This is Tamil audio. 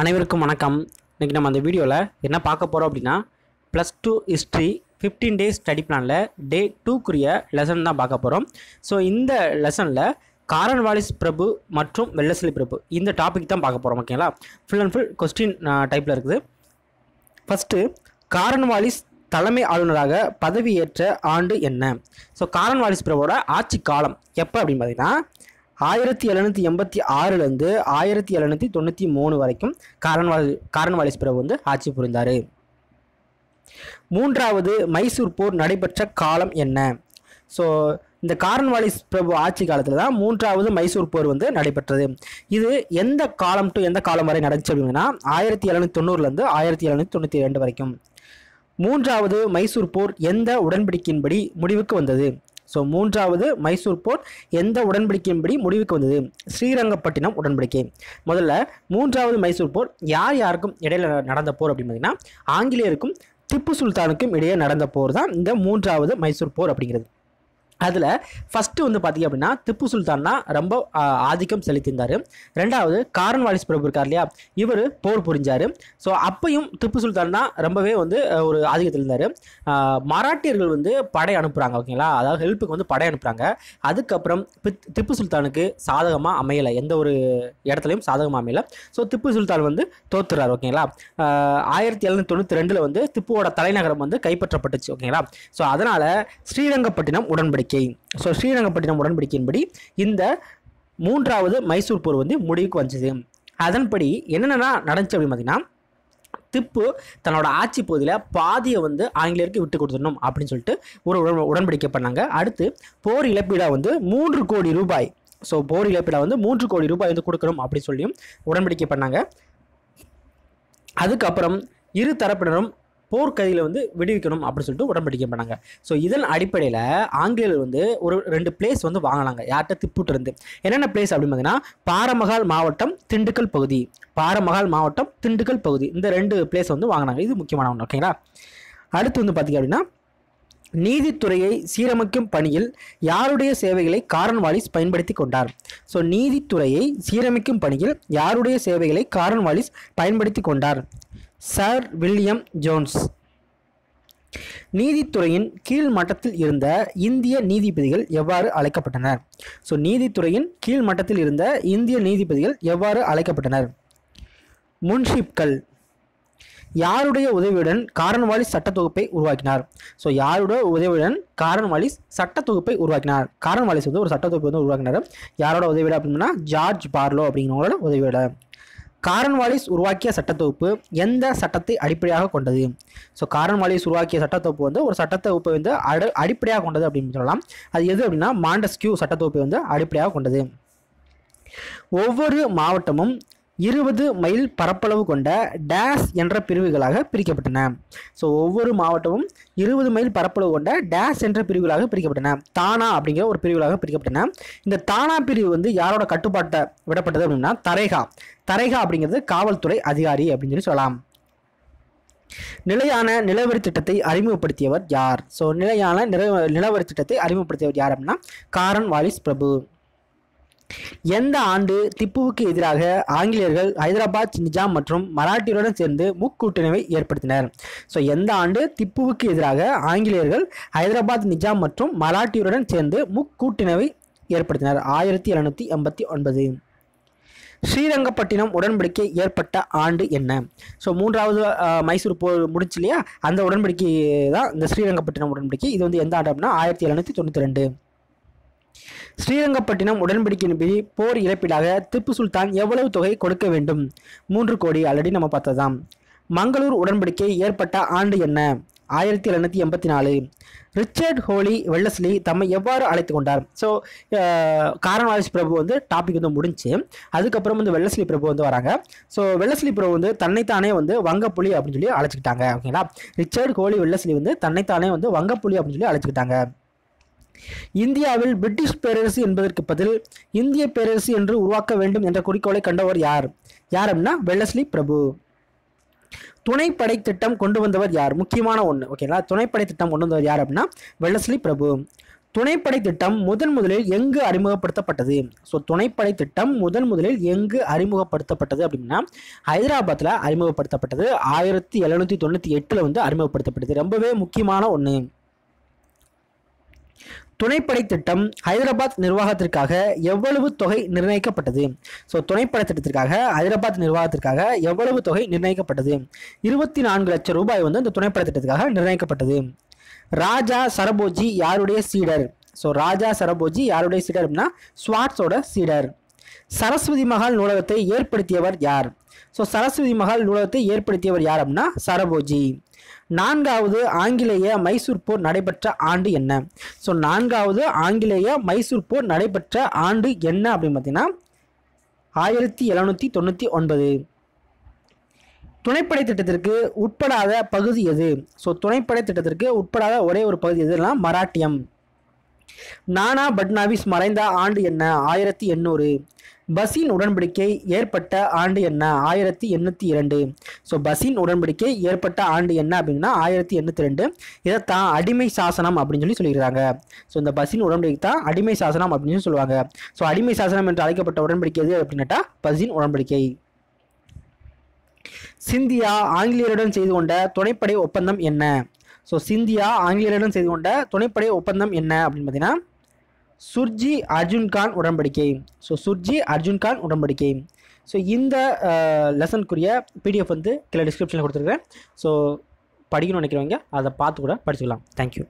அனைவருக்கும் வணக்கம். இன்றைக்கி நம்ம அந்த வீடியோவில் என்ன பார்க்க போகிறோம் அப்படின்னா plus two history fifteen days study பிளானில் டே டூக்குரிய லெசன் தான் பார்க்க போகிறோம் ஸோ இந்த லெசனில் காரன்வாலிஸ் பிரபு மற்றும் வெள்ளசிலி பிரபு இந்த டாபிக் தான் பார்க்க போகிறோம் ஓகேங்களா ஃபுல் அண்ட் ஃபுல் கொஸ்டின் டைப்பில் இருக்குது. ஃபஸ்ட்டு காரன்வாலிஸ் தலைமை ஆளுநராக பதவியேற்ற ஆண்டு என்ன? ஸோ காரன் வாலிஸ் பிரபுவோட ஆட்சி காலம் எப்போ அப்படின்னு பார்த்தீங்கன்னா ஆயிரத்தி எழுநூற்றி எண்பத்தி ஆறுலேருந்து ஆயிரத்தி எழுநூற்றி தொண்ணூற்றி மூணு வரைக்கும் காரன்வாலி காரன்வாலிஸ் பிரபு வந்து ஆட்சி புரிந்தார். மூன்றாவது மைசூர் போர் நடைபெற்ற காலம் என்ன? ஸோ இந்த காரன்வாலிஸ் பிரபு ஆட்சி காலத்தில் தான் மூன்றாவது மைசூர் போர் வந்து நடைபெற்றது. இது எந்த காலம் டு எந்த காலம் வரை நடந்துச்சு அப்படின்னா ஆயிரத்தி எழுநூற்றி தொண்ணூறுலேருந்து ஆயிரத்தி எழுநூற்றி தொண்ணூற்றி ரெண்டு வரைக்கும். மூன்றாவது மைசூர் போர் எந்த உடன்படிக்கையின்படி முடிவுக்கு வந்தது? ஸோ மூன்றாவது மைசூர் போர் எந்த உடன்படிக்கையின்படி முடிவுக்கு வந்தது? ஸ்ரீரங்கப்பட்டினம் உடன்படிக்கை. முதல்ல மூன்றாவது மைசூர் போர் யார் யாருக்கும் இடையில நடந்த போர் அப்படின்னு பார்த்தீங்கன்னா ஆங்கிலேயருக்கும் திப்பு சுல்தானுக்கும் இடையே நடந்த போர் தான் இந்த மூன்றாவது மைசூர் போர் அப்படிங்கிறது. அதில் ஃபஸ்ட்டு வந்து பார்த்திங்க அப்படின்னா திப்பு சுல்தான் தான் ரொம்ப ஆதிக்கம் செலுத்தியிருந்தார். ரெண்டாவது காரன் வாலிஸ் பிரபு இருக்கார் இல்லையா? இவர் போர் புரிஞ்சார். ஸோ அப்பையும் திப்பு சுல்தான் தான் ரொம்பவே வந்து ஒரு ஆதிக்கத்தில் இருந்தார். மராட்டியர்கள் வந்து படை அனுப்புகிறாங்க ஓகேங்களா? அதாவது ஹெல்ப்புக்கு வந்து படை அனுப்புகிறாங்க அதுக்கப்புறம் பித்- திப்பு சுல்தானுக்கு சாதகமாக அமையலை. எந்த ஒரு இடத்துலையும் சாதகமாக அமையலை. ஸோ திப்பு சுல்தான் வந்து தோத்துறாரு ஓகேங்களா? ஆயிரத்தி எழுநூற்றி தொண்ணூற்றி ரெண்டில் வந்து திப்புவோட தலைநகரம் வந்து கைப்பற்றப்பட்டுச்சு ஓகேங்களா? ஸோ அதனால் ஸ்ரீரங்கப்பட்டினம் உடன்படிக்கை. ஸோ ஸ்ரீரங்கப்பட்டினம் உடன்படிக்கையின்படி இந்த மூன்றாவது மைசூர் போர் வந்து முடிவுக்கு வந்துச்சு. அதன்படி என்னென்னா நடந்துச்சு அப்படின்னு பார்த்தீங்கன்னா திப்பு தன்னோட ஆட்சி பகுதியில் பாதியை வந்து ஆங்கிலேயருக்கு விட்டு கொடுத்துடணும் அப்படின்னு சொல்லிட்டு ஒரு உடன் உடன்படிக்கை பண்ணாங்க. அடுத்து போர் இழப்பீடாக வந்து மூன்று கோடி ரூபாய். ஸோ போர் இழப்பீடாக வந்து மூன்று கோடி ரூபாய் வந்து கொடுக்கணும் அப்படின்னு சொல்லியும் உடன்படிக்கை பண்ணாங்க. அதுக்கப்புறம் இரு தரப்பினரும் போர்க்கதியில் வந்து விடுவிக்கணும் அப்படின்னு சொல்லிட்டு உடன்படிக்கை பண்ணாங்க. ஸோ இதன் அடிப்படையில் ஆங்கிலேயர் வந்து ஒரு ரெண்டு பிளேஸ் வந்து வாங்கினாங்க. யார்கிட்ட? திப்புட்டு இருந்து என்னென்ன பிளேஸ் அப்படின்னு பார்த்தீங்கன்னா பாரமகால் மாவட்டம் திண்டுக்கல் பகுதி. பாரமகால் மாவட்டம் திண்டுக்கல் பகுதி. இந்த ரெண்டு பிளேஸ் வந்து வாங்கினாங்க. இது முக்கியமான ஒன்று ஓகேங்களா அடுத்து வந்து பார்த்திங்க அப்படின்னா நீதித்துறையை சீரமைக்கும் பணியில் யாருடைய சேவைகளை காரன் வாலிஸ் பயன்படுத்தி கொண்டார்? ஸோ நீதித்துறையை சீரமைக்கும் பணியில் யாருடைய சேவைகளை காரன் வாலிஸ் பயன்படுத்தி கொண்டார்? Sir William Jones. நீதித்துறையின் கீழ் மட்டத்தில் இருந்த இந்திய நீதிபதிகள் எவ்வாறு அழைக்கப்பட்டனர்? ஸோ நீதித்துறையின் கீழ் மட்டத்தில் இருந்த இந்திய நீதிபதிகள் எவ்வாறு அழைக்கப்பட்டனர்? முன்ஷிப்கள். யாருடைய உதவியுடன் காரன்வாலிஸ் சட்ட தொகுப்பை உருவாக்கினார்? ஸோ யாருடைய உதவியுடன் காரன்வாலிஸ் சட்ட தொகுப்பை உருவாக்கினார்? காரன்வாலிஸ் வந்து ஒரு சட்ட தொகுப்பை வந்து உருவாக்கினார். யாரோட உதவியோட அப்படின்னா ஜார்ஜ் பார்லோ அப்படிங்கிறவங்களோட உதவியோட. காரன்வாலிஸ் உருவாக்கிய சட்டத்தொகுப்பு எந்த சட்டத்தை அடிப்படையாக கொண்டது? ஸோ காரன்வாலிஸ் உருவாக்கிய சட்டத்தொகுப்பு வந்து ஒரு சட்டத்தொகுப்பை வந்து அடு அடிப்படையாக கொண்டது அப்படின்னு சொல்லலாம். அது எது அப்படின்னா மாண்டஸ்கியூ சட்டத்தொகுப்பை வந்து அடிப்படையாக கொண்டது. ஒவ்வொரு மாவட்டமும் இருபது மைல் பரப்பளவு கொண்ட டேஸ் என்ற பிரிவுகளாக பிரிக்கப்பட்டன. ஸோ ஒவ்வொரு மாவட்டமும் இருபது மைல் பரப்பளவு கொண்ட டேஸ் என்ற பிரிவுகளாக பிரிக்கப்பட்டன. தானா அப்படிங்கிற ஒரு பிரிவுகளாக பிரிக்கப்பட்டன. இந்த தானா பிரிவு வந்து யாரோட கட்டுப்பாட்டை விடப்பட்டது அப்படின்னா தரேகா. தரேகா அப்படிங்கிறது காவல்துறை அதிகாரி அப்படின்னு சொல்லி சொல்லலாம். நிலையான நிலவரி திட்டத்தை அறிமுகப்படுத்தியவர் யார்? ஸோ நிலையான நில நிலவரி திட்டத்தை அறிமுகப்படுத்தியவர் யார் அப்படின்னா காரன் வாலிஸ் பிரபு. எந்த ஆண்டு திப்புவுக்கு எதிராக ஆங்கிலேயர்கள் ஹைதராபாத் நிஜாம் மற்றும் மராட்டியருடன் சேர்ந்து முக்கூட்டணிவை ஏற்படுத்தினர்? ஸோ எந்த ஆண்டு திப்புவுக்கு எதிராக ஆங்கிலேயர்கள் ஹைதராபாத் நிஜாம் மற்றும் மராட்டியருடன் சேர்ந்து முக்கூட்டணிவை ஏற்படுத்தினர்? ஆயிரத்தி எழுநூற்றி எண்பத்தி ஒன்பது. ஸ்ரீரங்கப்பட்டினம் உடன்படிக்கை ஏற்பட்ட ஆண்டு என்ன? ஸோ மூன்றாவது மைசூர் போர் முடிச்சு இல்லையா? அந்த உடன்படிக்கை தான் இந்த ஸ்ரீரங்கப்பட்டினம் உடன்படிக்கை. இது வந்து எந்த ஆண்டு அப்படின்னா ஆயிரத்தி எழுநூற்றி தொண்ணூற்றி ரெண்டு. ஸ்ரீரங்கப்பட்டினம் உடன்படிக்கையின்படி போர் இழப்பீடாக திப்பு சுல்தான் எவ்வளவு தொகை கொடுக்க வேண்டும்? மூன்று கோடி ஆல்ரெடி நம்ம பார்த்ததாம். மங்களூர் உடன்படிக்கை ஏற்பட்ட ஆண்டு என்ன? ஆயிரத்தி எழுநூற்றி எண்பத்தி நாலு. ரிச்சர்ட் ஹோலி வெள்ளஸ்லி தம்மை எவ்வாறு அழைத்து கொண்டார்? ஸோ காரன்வாலிஸ் பிரபு வந்து டாபிக் வந்து முடிஞ்சு அதுக்கப்புறம் வந்து வெள்ளஸ்லி பிரபு வந்து வராங்க. ஸோ வெள்ளஸ்லி பிரபு வந்து தன்னைத்தானே வந்து வங்கப்புலி அப்படின்னு சொல்லி அழைச்சிக்கிட்டாங்க ஓகேங்களா ரிச்சர்ட் ஹோலி வெள்ளஸ்லி வந்து தன்னைத்தானே வந்து வங்கப்புலி அப்படின்னு சொல்லி அழைச்சிக்கிட்டாங்க. இந்தியாவில் பிரிட்டிஷ் பேரரசு என்பதற்கு பதில் இந்திய பேரரசு என்று உருவாக்க வேண்டும் என்ற குறிக்கோளை கண்டவர் யார்? யார் அப்படின்னா வெள்ளஸ்லி பிரபு. துணைப்படை திட்டம் கொண்டு வந்தவர் யார்? முக்கியமான ஒன்று ஓகேங்களா துணைப்படை திட்டம் கொண்டு வந்தவர் யார் அப்படின்னா வெள்ளஸ்லி பிரபு. துணைப்படை திட்டம் முதன் முதலில் எங்கு அறிமுகப்படுத்தப்பட்டது? ஸோ துணைப்படை திட்டம் முதன் முதலில் எங்கு அறிமுகப்படுத்தப்பட்டது அப்படின்னா ஹைதராபாத்தில் அறிமுகப்படுத்தப்பட்டது. ஆயிரத்தி எழுநூற்றி தொண்ணூற்றி எட்டில் வந்து அறிமுகப்படுத்தப்பட்டது. ரொம்பவே முக்கியமான ஒன்று துணைப்படை திட்டம் ஹைதராபாத் நிர்வாகத்திற்காக எவ்வளவு தொகை நிர்ணயிக்கப்பட்டது? ஸோ துணைப்படை திட்டத்திற்காக ஹைதராபாத் நிர்வாகத்திற்காக எவ்வளவு தொகை நிர்ணயிக்கப்பட்டது? இருபத்தி நான்கு லட்சம் ரூபாய் வந்து இந்த துணைப்படை திட்டத்துக்காக நிர்ணயிக்கப்பட்டது. ராஜா சரபோஜி யாருடைய சீடர்? ஸோ ராஜா சரபோஜி யாருடைய சீடர் அப்படின்னா ஸ்வாட்ஸோட சீடர். சரஸ்வதி மகால் நூலகத்தை ஏற்படுத்தியவர் யார்? ஸோ சரஸ்வதி மகால் நூலகத்தை ஏற்படுத்தியவர் யார் அப்படின்னா சரபோஜி. நான்காவது ஆங்கிலேய மைசூர் போர் நடைபெற்ற ஆண்டு என்ன? ஸோ நான்காவது ஆங்கிலேய மைசூர் போர் நடைபெற்ற ஆண்டு என்ன அப்படின்னு பார்த்தீங்கன்னா ஆயிரத்தி எழுநூற்றி தொண்ணூற்றி ஒன்பது. துணைப்படை திட்டத்திற்கு உட்படாத பகுதி எது? ஸோ துணைப்படை திட்டத்திற்கு உட்படாத ஒரே ஒரு பகுதி எதுனா மராட்டியம். நானா பட்னாவிஸ் மறைந்த ஆண்டு என்ன? ஆயிரத்தி எண்ணூறு. பஸ்ஸின் உடன்படிக்கை ஏற்பட்ட ஆண்டு என்ன? ஆயிரத்தி எண்ணூற்றி இரண்டு. ஸோ பசின் உடன்படிக்கை ஏற்பட்ட ஆண்டு என்ன அப்படின்னா ஆயிரத்தி எண்ணூற்றி ரெண்டு. இதைத்தான் அடிமை சாசனம் அப்படின்னு சொல்லி சொல்லியிருக்காங்க. ஸோ இந்த பசின் உடன்படிக்கை தான் அடிமை சாசனம் அப்படின்னு சொல்லி சொல்லுவாங்க. ஸோ அடிமை சாசனம் என்று அழைக்கப்பட்ட உடன்படிக்கை எது அப்படின்னாட்டா பசின் உடன்படிக்கை. சிந்தியா ஆங்கிலேயருடன் செய்து கொண்ட துணைப்படை ஒப்பந்தம் என்ன? ஸோ சிந்தியா ஆங்கிலேயருடன் செய்து கொண்ட துணைப்படை ஒப்பந்தம் என்ன அப்படின்னு பார்த்தீங்கன்னா சுர்ஜி அர்ஜுன் கான் உடன்படிக்கை. ஸோ சுர்ஜி அர்ஜுன் கான் உடன்படிக்கை. ஸோ இந்த uh, லெசனுக்குரிய பிடிஎஃப் வந்து கீழே டிஸ்கிரிப்ஷனில் கொடுத்துருக்கேன் ஸோ படிக்கணும்னு நினைக்கிறவங்க அதை பார்த்து கூட படிச்சுக்கலாம். தேங்க்யூ